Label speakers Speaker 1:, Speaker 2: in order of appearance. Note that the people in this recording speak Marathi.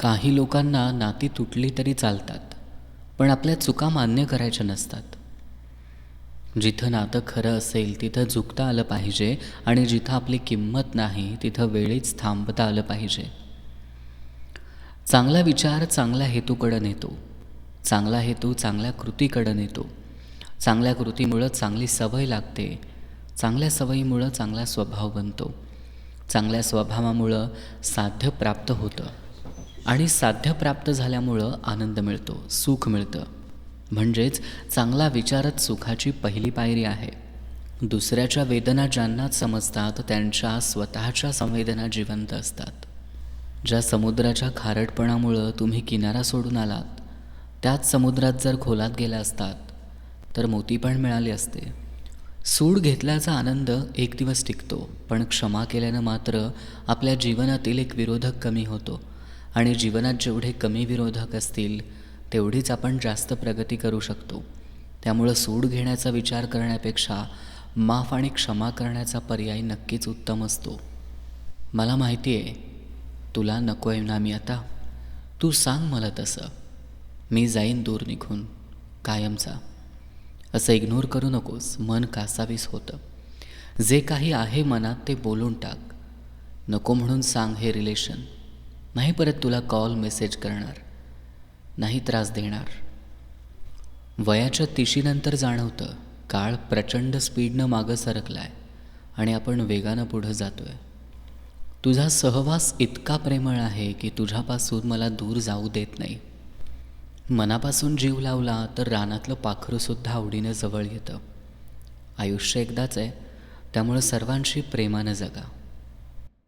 Speaker 1: काही लोकांना नाती तुटली तरी चालतात पण आपल्या चुका मान्य करायच्या नसतात. जिथं नातं खरं असेल तिथं झुकता आलं पाहिजे आणि जिथं आपली किंमत नाही तिथं वेळीच थांबता आलं पाहिजे. चांगला विचार चांगल्या हेतूकडं नेतो. चांगला हेतू चांगल्या कृतीकडं नेतो. चांगल्या कृतीमुळं चांगली सवय लागते. चांगल्या सवयीमुळं चांगला स्वभाव बनतो. चांगल्या स्वभावामुळं साध्य प्राप्त होतं. आणि साध्य प्राप्त झाल्यामुळं आनंद मिळतो सुख मिळतं. म्हणजेच चांगला विचारच सुखाची पहिली पायरी आहे. दुसऱ्याच्या वेदना ज्यांना समजतात त्यांच्या स्वतःच्या संवेदना जिवंत असतात. ज्या समुद्राच्या खारटपणामुळं तुम्ही किनारा सोडून आलात त्याच समुद्रात जर खोलात गेला असतात तर मोती पण मिळाली असते. सूड घेतल्याचा आनंद एक दिवस टिकतो पण क्षमा केल्यानं मात्र आपल्या जीवनातील एक विरोधक कमी होतो. आणि जीवनात जेवढे कमी विरोधक असतील तेवढीच आपण जास्त प्रगती करू शकतो. त्यामुळं सूड घेण्याचा विचार करण्यापेक्षा माफ आणि क्षमा करण्याचा पर्याय नक्कीच उत्तम असतो. मला माहिती आहे तुला नको आहे ना मी आता? तू सांग मला तसं. मी जाईन दूर निघून कायमचा. असं इग्नोर करू नकोस मन कासावीस होतं. जे काही आहे मनात ते बोलून टाक. नको म्हणून सांग हे रिलेशन. नाही परत तुला कॉल मेसेज करणार. नाही त्रास देणार. वयाच्या तिशीनंतर जाणवतं काळ प्रचंड स्पीडनं मागं सरकलाय आणि आपण वेगानं पुढं जातोय. तुझा सहवास इतका प्रेमळ आहे की तुझ्यापासून मला दूर जाऊ देत नाही. मनापासून जीव लावला तर रानातलं पाखरूसुद्धा आवडीनं जवळ येतं. आयुष्य एकदाच आहे त्यामुळं सर्वांशी प्रेमानं जगा.